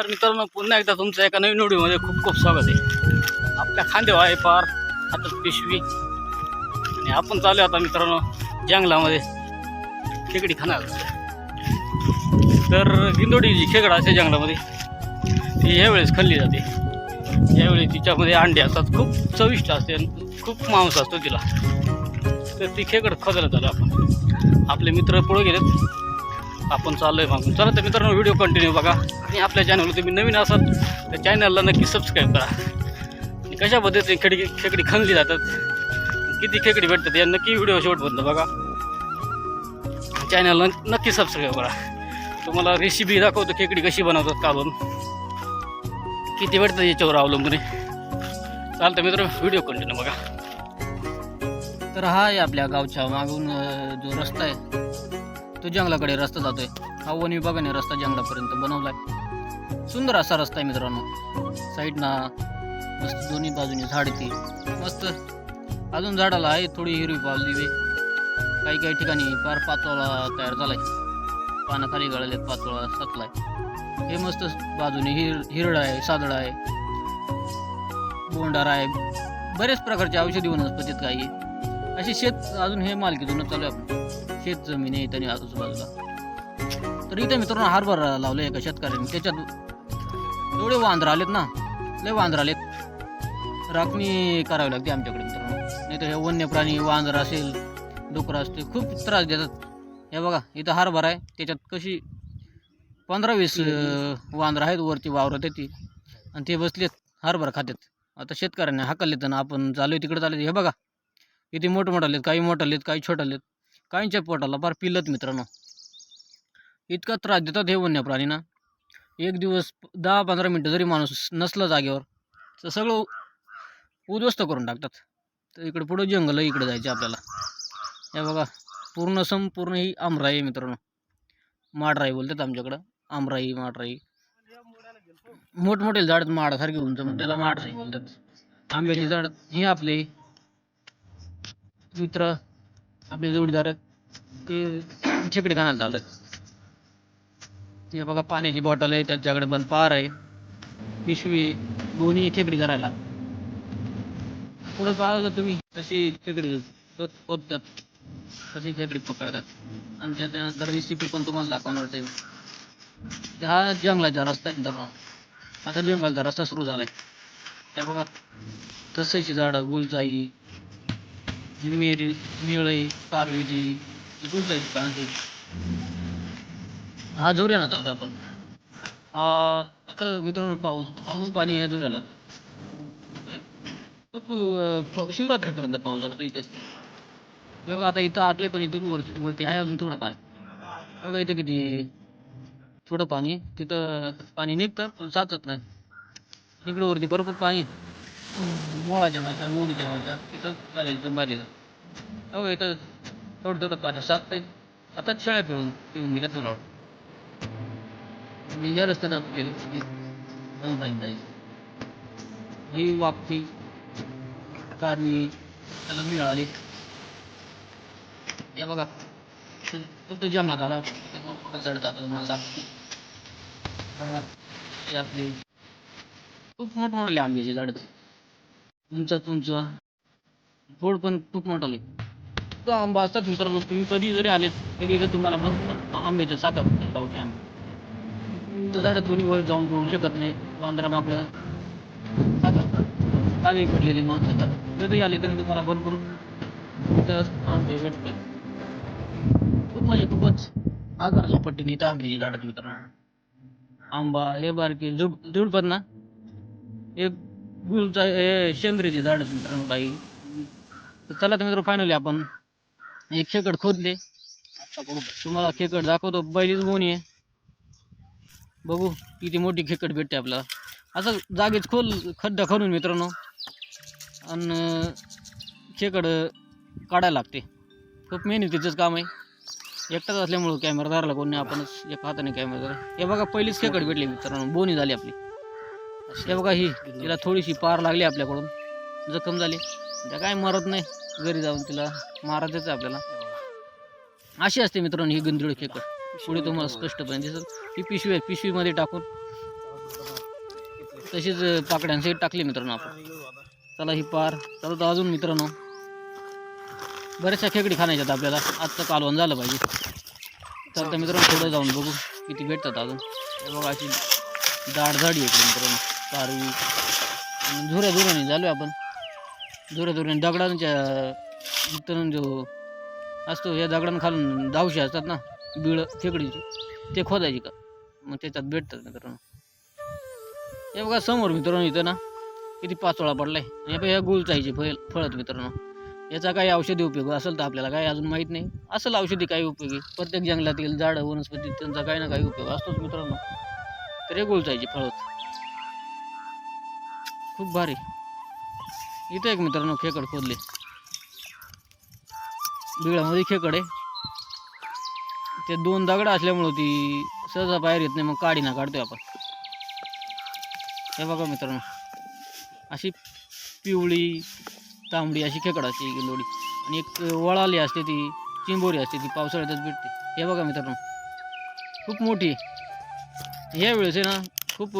तर मित्रांनो पुन्हा एकदा तुमचं एका नवीन व्हिडिओमध्ये खूप खूप स्वागत आहे. आपल्या खांदेवा आहे पार हातात पिशवी. आणि आपण चालू आता मित्रांनो जंगलामध्ये खेकडी खाणार तर गिंदोडी जी खेकडा असते जंगलामध्ये ती यावेळेस खाल्ली जाते. यावेळी तिच्यामध्ये अंडे असतात खूप चविष्ट असते आणि खूप मांस असतो तिला. तर ती खेकड खोदायला झालं आपण. आपले मित्र पुढे गेलेत. आपण चाललोय मागून. चला तर मित्रांनो व्हिडिओ कंटिन्यू बघा. आणि आपल्या चॅनलवर तुम्ही नवीन असाल तर चॅनलला नक्की सबस्क्राईब करा. आणि कशा पद्धतीने खेकडी खेकडी खणली जातात किती खेकडी भेटतात या नक्की व्हिडिओ शेवटपर्यंत बघा. चॅनलला नक्की सबस्क्राईब करा. तुम्हाला रेसिपी दाखवतो खेकडी कशी बनवतात कालून. किती भेटतात याच्यावर अवलंबून आहे. चालतं मित्र व्हिडिओ कंटिन्यू बघा. तर हा आहे आपल्या गावच्या मागून जो रस्ता आहे. तो जंगलाकडे रस्ता जातोय. हा वन विभागाने रस्ता जंगलापर्यंत बनवलाय. सुंदर असा रस्ता आहे मित्रांनो. साईडनं मस्त दोन्ही बाजूनी झाड येते मस्त. अजून झाडाला आहे थोडी हिरवी पावली काही काही ठिकाणी फार पाचोळा तयार झालाय. पानं खाली गळालेत पाचोळा सतलाय हे मस्त बाजूने हिर हिरड आहे सादळ आहे. बोंडार आहे. बरेच प्रकारचे औषधी वनस्पतीत काही. अशी शेत अजून हे मालकीतून चालू आहे. आपण शेत जमीन आहे त्यांनी आजूबाजूला. तर इथे मित्रांनो हरभरा लावले एका शेतकऱ्याने. त्याच्यात एवढे वांदर आलेत ना. लय वांदर आलेत. राखणी करावी लागते आमच्याकडे मित्रांनो. नाही तर हे वन्य प्राणी वांदर असेल डुकर असते खूप त्रास देतात. हे बघा इथं हरभरा आहे. त्याच्यात कशी पंधरा वीस अं, वांदर आहेत वरती वावरत येते आणि ते बसलेत हरभरा खात्यात. आता शेतकऱ्यांनी हाकललेत आणि आपण चालू तिकडे चालले हे बघा किती मोठमोठे आलेत काही मोठालेत काही छोटालेत काहींच्या पोटाला फार पिलत मित्रांनो. इतका त्रास देतात हे वन्य प्राणीना एक दिवस दहा पंधरा मिनटं जरी माणूस नसला जागेवर तर सगळं उद्ध्वस्त करून टाकतात. तर इकडे पुढं जंगल इकडं इकडे आपल्याला. हे बघा पूर्ण संपूर्ण ही आमराई आहे मित्रांनो. माडराई बोलतात आमच्याकडं. आमराई माडराई. मोठमोठे झाड माडासारखे उंच मग त्याला माडराई बोलतात. आंब्याचे झाड हे आपले मित्र आपले जोडीदार ते खेकडे खाण्याला चालत ते बघा पाण्याची बॉटल आहे त्याच्याकडे पण पार आहे. पिशवी दोन्ही खेकडी करायला. पुढे पाहिलं तुम्ही तशी खेकडी पोचतात तशी खेकडी पकडतात. आणि त्यानंतर रेसिपी पण तुम्हाला दाखवणार ते हा जंगलाचा रस्ता आहे मित्रांनो. आता जंगलाचा रस्ता सुरू झालाय. त्या बघा तसाची झाडं गुलजाई मिरी मिळी कारवीची गुलजाई पाणी हा जोऱ्यानं चालतो आपण हा आता मित्रांनो पाऊस पाऊस पाणी आहे जोऱ्याला खूप अं, शिवरात्रीपर्यंत पाऊस असतो इथे बघा आता इथं आतले पण इथून वरती वरती आहे अजून थोडं पाणी बघा इथं किती थोडं पाणी तिथं पाणी निघतं पण साचत नाही इकडे वरती बरोबर पाणी मोळाच्या मागच्या मोडीच्या मागच्या तिथं चालायचं बारीला हो इथं थोडं थोडं पाणी सात आता शाळा पिऊन पिऊन गेल्या तुला मी या रस्त्यानं गेलो ही वापती कारणी त्याला मिळाली. हे बघा तो जंगलात आला चढतात मला खूप मोठमोठाले आंब्याचे झाड. तुमचा तुमचा रोड पण खूप मोठा तो आंबा असतात मित्रांनो तुम्ही कधी जरी आले तरी इथं तुम्हाला मग आंब्याचं साखर गावठी आंबे. तर झाडं तुम्ही वर जाऊन बोलू शकत नाही. वांद्रा आपल्या साखर काळी पडलेली माणसं कधी आले तरी तुम्हाला भरपूर इथं आंबे भेटतात. खूप म्हणजे खूपच आकाराच्या पट्टीने इथं आंब्याची झाडात मित्रांनो. आंबा हे बारके झुड झुडपत ना? एक गुलचा हे शेंद्रीचे झाड मित्रांनो काही तर चला तर मित्र फायनली आपण एक खेकड खोदले. तुम्हाला खेकड दाखवतो. बैलीच गोणी आहे. बघू किती मोठी खेकड भेटते आपल्याला. असं जागेच खोल खड्डा खणून मित्रांनो. आणि खेकड काढायला लागते. खूप मेहनतीचंच काम आहे. एकटाच असल्यामुळं कॅमेरा धरला कोणी आपणच एका हाताने कॅमेरा धरला. हे बघा पहिलीच खेकड भेटली मित्रांनो. बोनी झाली आपली. हे बघा ही तिला थोडीशी पार लागली आपल्याकडून. जखम झाली. त्या काय मरत नाही. घरी जाऊन तिला मारायचंच आहे आपल्याला. अशी असते मित्रांनो ही गंधळी खेकड. पुढे तुम्हाला स्पष्टपणे दिसत ही पिशवी आहे. पिशवीमध्ये टाकून तशीच पाकड्यांसाठी टाकली मित्रांनो आपण. चला ही पार. चला तर अजून मित्रांनो बऱ्याचशा खेकडी खाण्याच्यात आपल्याला. आजचं कालवण झालं पाहिजे. चालतं मित्रांनो थोडं जाऊन बघू. किती भेटतात अजून. बघा अशी दाड झाडी आहे मित्रांनो. कारवी धुऱ्या झुऱ्या झुऱ्याने झालो आपण. झुऱ्या झुऱ्याने दगडांच्या मित्रांनो जो असतो या दगडांना खालून दावशी असतात ना बिळं खेकडीची ते खोदायची का? मग त्याच्यात भेटतात मित्रांनो. हे बघा समोर मित्रांनो इथं ना किती पाचोळा पडलाय. आणि हे बघा या गुलचाईचे फळ फळत मित्रांनो. याचा काही औषधी उपयोग असेल तर आपल्याला काही अजून माहीत नाही. असेल औषधी काही उपयोगी. प्रत्येक जंगलातील झाडं वनस्पती त्यांचा काही ना काही उपयोग असतोच मित्रांनो. तर हे गुलचाईचे फळत खूप भारी. इथं एक मित्रांनो खेकड खोदले. बिळामध्ये खेकड आहे. ते दोन दगड असल्यामुळं ती सहजा बाहेर येत नाही मग काढी ना काढतोय आपण. हे बघा मित्रांनो. अशी पिवळी तांबडी अशी खेकड असते ही लोडी. आणि एक वळाली असते ती चिंबोरी असते ती पावसाळ्यातच भेटते. हे बघा मित्रांनो. खूप मोठी आहे. ह्या वेळेस आहे ना खूप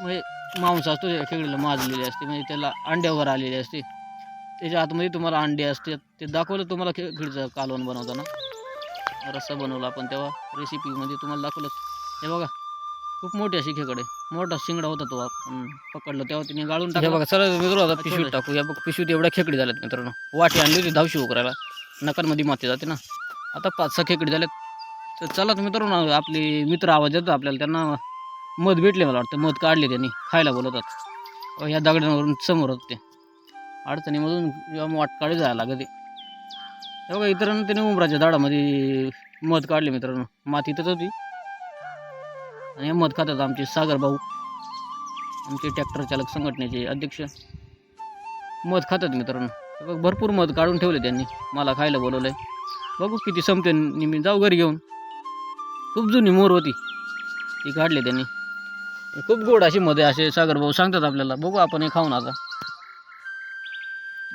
म्हणजे मांस असतो त्या खेकडीला माजलेली असते म्हणजे त्याला अंड्यावर आलेली असते. त्याच्या आतमध्ये तुम्हाला अंडे असतात ते दाखवलं तुम्हाला खेकडीचं कालवण बनवताना. रस्सा बनवला आपण तेव्हा रेसिपीमध्ये तुम्हाला दाखवलंच. हे बघा खूप मोठी अशी खेकड. मोठा शिंगडा होता तो आपण पकडलं तेव्हा तिने गाळून टाकला बघा चला मित्र आता पिशवीत टाकू. या बघ पिशवीत एवढ्या खेकडी झाल्यात मित्रांनो. वाटी आणली होती धावशी उकरायला. नकांमध्ये माती जाते ना. आता पाच सहा खेकडी झाल्यात. तर चला मित्रांनो आपले मित्र आवाज येतो आपल्याला. त्यांना मध भेटले मला वाटतं. मध काढले त्यांनी. खायला बोलवतात. ह्या दगडांवरून समोर होते ते. अडचणीमधून जेव्हा वाटकाळी जायला लागते. हे बघा इतरांना त्याने उमराच्या झाडामध्ये मध काढले मित्रांनो. माती इथंच होती. आणि हे मध खातात आमचे सागर भाऊ. आमचे ट्रॅक्टर चालक संघटनेचे अध्यक्ष. मध खातात मित्रांनो. बघ भरपूर मध काढून ठेवले त्यांनी. मला खायला बोलवलंय. बघू किती संपते मी जाऊ घरी घेऊन. खूप जुनी मोर होती. ती काढली त्यांनी. खूप गोड अशी मध्ये असे सागर भाऊ सांगतात आपल्याला. बघू आपण हे खाऊन आता.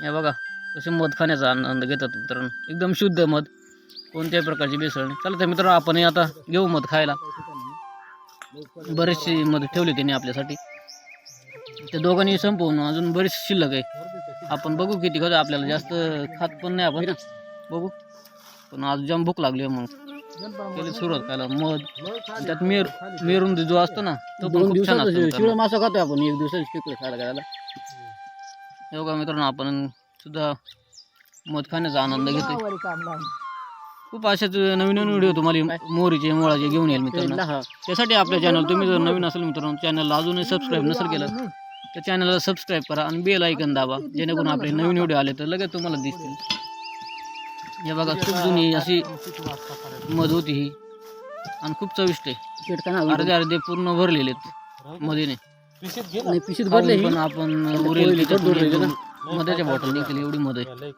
हे बघा कसे मध खाण्याचा आनंद घेतात मित्रांनो. एकदम शुद्ध मध. कोणत्याही प्रकारची बेसळ नाही. चालतं आहे मित्रांनो आपण आता घेऊ मध खायला. बरेचशी मध ठेवली त्यांनी आपल्यासाठी. त्या दोघांनी संपवून अजून बरेच शिल्लक आहे. आपण बघू किती खातो. आपल्याला जास्त खात पण नाही आपण बघू. पण आज जाम भूक लागली आहे मग केली सुरुवात खायला मध त्यात मेर मेरून जो असतो ना तो पण खूप छान असतो मित्रांनो. मासा खातोय आपण एक दिवसाची खेकडे खायला हे बघा मित्रांनो आपण सुद्धा मध खाण्याचा आनंद घेतोय. खूप अशाच नवीन नवीन व्हिडिओ तुम्हाला मोरीचे मोळाचे घेऊन येईल मित्रांनो. त्यासाठी आपल्या चॅनल तुम्ही जर नवीन असेल मित्रांनो चॅनलला अजूनही सबस्क्राईब नसेल केलं तर चॅनलला सबस्क्राईब करा आणि बेल ऐकन दाबा जेणेकरून आपले नवीन व्हिडिओ आले तर लगेच तुम्हाला दिसतील. हे बघा खूप जुनी अशी मध होती ही. आणि खूप चविष्ट आहे. अर्धे अर्धे पूर्ण भरलेले आहेत मधीने. पिशीत भरले पण आपण उरेल मधाच्या बॉटल निघतील एवढी मध आहे.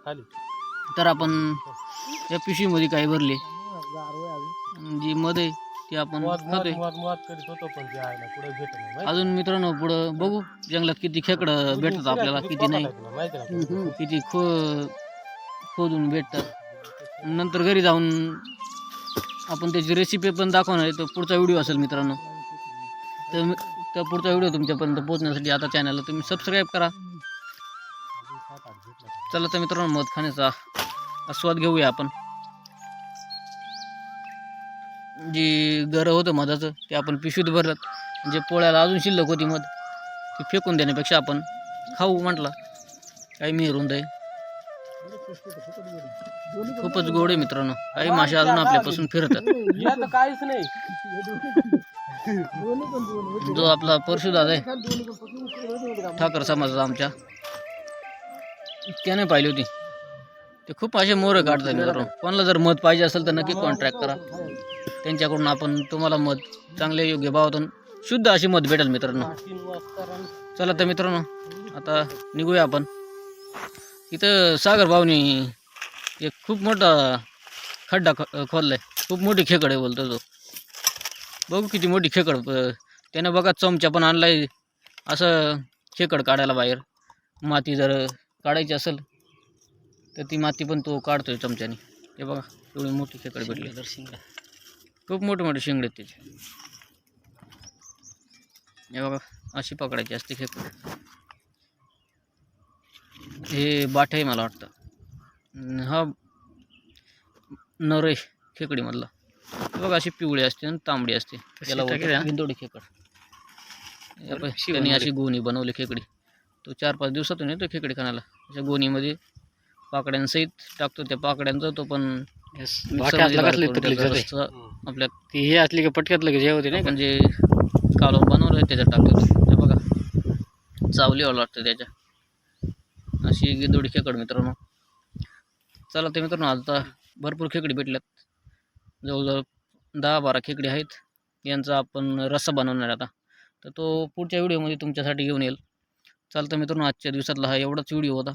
तर आपण या पिशवीमध्ये काही भरले. जी मध आहे ती आपण अजून मित्रांनो पुढं बघू जंगलात किती खेकडं भेटतात आपल्याला किती नाही. किती खो खोदून भेटतात. नंतर घरी जाऊन आपण त्याची रेसिपी पण दाखवणार आहे. तर पुढचा व्हिडिओ असेल मित्रांनो. तर तर पुढचा व्हिडिओ तुमच्यापर्यंत पोहोचण्यासाठी आता चॅनलला तुम्ही सबस्क्राईब करा. चला तर मित्रांनो मध खाण्याचा आस्वाद घेऊया आपण. जी गरं होतं मधाचं ते आपण पिशवीत भरलं. जे पोळ्याला अजून शिल्लक होती मध ती फेकून देण्यापेक्षा आपण खाऊ म्हटलं. काही मिळून जाईल खूपच गोड आहे मित्रांनो. काही मासे अजून आपल्यापासून फिरतात. काहीच नाही. जो आपला परशु दादा आहे ठाकर समाजाचा आमच्या. त्याने पाहिली होती. ते खूप असे मोरं काढतात मित्रांनो. कोणाला जर मध पाहिजे असेल तर नक्की कॉन्ट्रॅक्ट करा. त्यांच्याकडून आपण तुम्हाला मध चांगल्या योग्य भावातून शुद्ध अशी मध भेटेल मित्रांनो. चला तर मित्रांनो आता निघूया आपण. इथं सागर भाऊनी एक खूप मोठा खड्डा ख खोदलाय. खूप मोठी खेकड आहे बोलतो तो. बघू किती मोठी खेकड त्यानं बघा चमचा पण आणलाय असं खेकड काढायला बाहेर. माती जर काढायची असेल तर ती माती पण तो काढतोय चमच्याने. ते बघा एवढी मोठी खेकड भेटली. खूप मोठे मोठे शिंगडे आहेत त्याचे. हे बघा अशी पकडायची असते खेकडे. हे बाठ आहे मला वाटतं. हा नर आहे खेकडीमधला बघा अशी पिवळी असते आणि तांबडी असते. याला? बिंदोडी खेकड. त्यांनी? अशी गोणी बनवली खेकडी. तो चार पाच दिवसातून येतो खेकडी खाण्याला. अशा गोणीमध्ये पाकड्यांसहित टाकतो. त्या पाकड्यांचा तो पण आपल्या ती हे असली की पटक्यात लगेच हे होते नाही म्हणजे कालवून बनवलं त्याच्यात टाकतो ते. बघा. चावली वाटतं त्याच्या. अशी गिदोडी खेकड मित्रांनो. चला ते मित्रांनो आता भरपूर खेकडी भेटल्यात. जवळजवळ दहा बारा खेकडी आहेत. यांचा आपण रस्सा बनवणार आता. तर तो पुढच्या व्हिडिओमध्ये तुमच्यासाठी घेऊन येईल. चालतं मित्रांनो आजच्या दिवसातला हा एवढाच व्हिडिओ होता.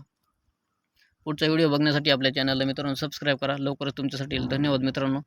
पुढचा व्हिडिओ बघण्यासाठी आपल्या चॅनलला मित्रांनो सबस्क्राईब करा. लवकरच तुमच्यासाठी येईल. धन्यवाद मित्रांनो.